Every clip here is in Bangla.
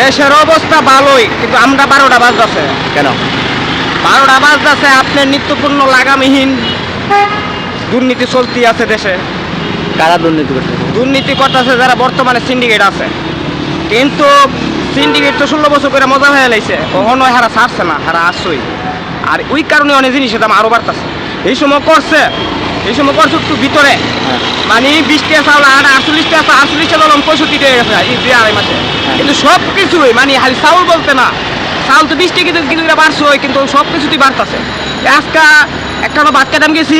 দেশের অবস্থা ভালোই কিন্তু আমরা বারোটা বাজ আছে কেন? বারোটা বাজ আছে আপনার নিত্যপূর্ণ লাগামহীন দুর্নীতি চলতি আছে দেশে। কারা দুর্নীতি করতেছে দুর্নীতি করতেছে যারা বর্তমানে সিন্ডিকেট আছে। কিন্তু সিন্ডিকেট তো ষোলো বছর করে মজা হয়ে লাইছে কখনো হারা ছাড়ছে না হারা আসছই আর ওই কারণে অনেক জিনিসের দাম আরও বাড়তেছে। এই সময় করছে এই সময় করছে একটু ভিতরে। হ্যাঁ। মানে বিশ টাকা চাউল আর আটচল্লিশ টাকা আটচল্লিশ টাকা দাম পঁয়ষট্টি টাকা গেছে। দুই আড়াই মাসে। কিন্তু সব কিছুই মানে খালি চাউল বলতে না চাউল তো বিশ টাকা কিন্তু কিন্তু বাড়ছে কিন্তু সব কিছুতেই বাড়তেছে আজকা একটা ভাত খেতাম গেছি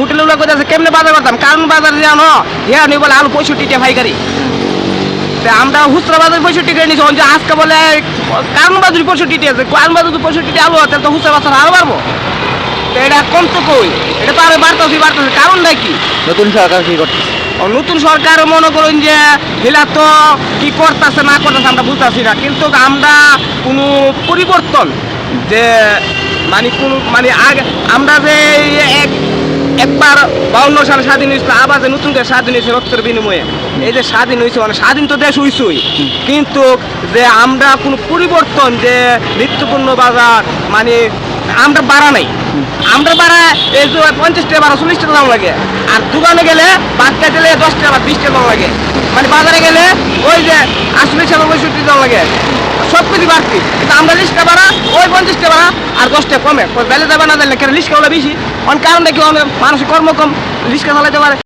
হোটেলে উল্লেখ করতেছে কেমনে বাজার করতাম? কারণ বাজার জানো হ্যাঁ নেই বলে আলু পঁয়ষট্টি টাকা ভাইকারি আমরা হুসরা বাজার পঁয়ষট্টি টাকা নিয়েছি। যে আজকে বলে কারণ বাজার আছে। কারণ বাজার যদি পঁয়ষট্টি আলু তাহলে তো হুসরা বাজার আরও বাড়বো? তো এটা কম তো কই? এটা তো আরও বাড়তেছি বাড়তেছে। কারণটা কি? নতুন সরকার কি করতেছে নতুন সরকার মনে করুন যে হিলা তো কি করতেছে না করতেছে আমরা বুঝতেছি না। কিন্তু আমরা কোনো পরিবর্তন যে মানে কোন মানে আগে আমরা যে এক একবার বাউন্ন সালে স্বাধীন হয়েছিল, আবার যে নতুন করে স্বাধীন হয়েছে রক্তের বিনিময়ে। এই যে স্বাধীন হয়েছে মানে স্বাধীন তো দেশ হইছই কিন্তু যে আমরা কোনো পরিবর্তন, যে নিত্যপূর্ণ বাজার মানে আমরা বাড়া নাই। আমরা বাড়া, এই যে পঞ্চাশ টাকা বাড়া চল্লিশ টাকা দাম লাগে। আর দোকানে গেলে বাচ্চা দিলে দশ টাকা বা বিশ টাকা দাম লাগে। মানে বাজারে গেলে ওই যে আশি টাকা পঁয়ষট্টি দাম লাগে। সব কিছু বাড়তি। কিন্তু আমরা লিস্টটা বাড়া, ওই পঞ্চাশ আর দশটা কমে। বেলে দেবে না দিলে কেন? ওলা বেশি। অনেক কারণ দেখি মানুষের কর্ম কম। লিস্কা চালাতে পারে।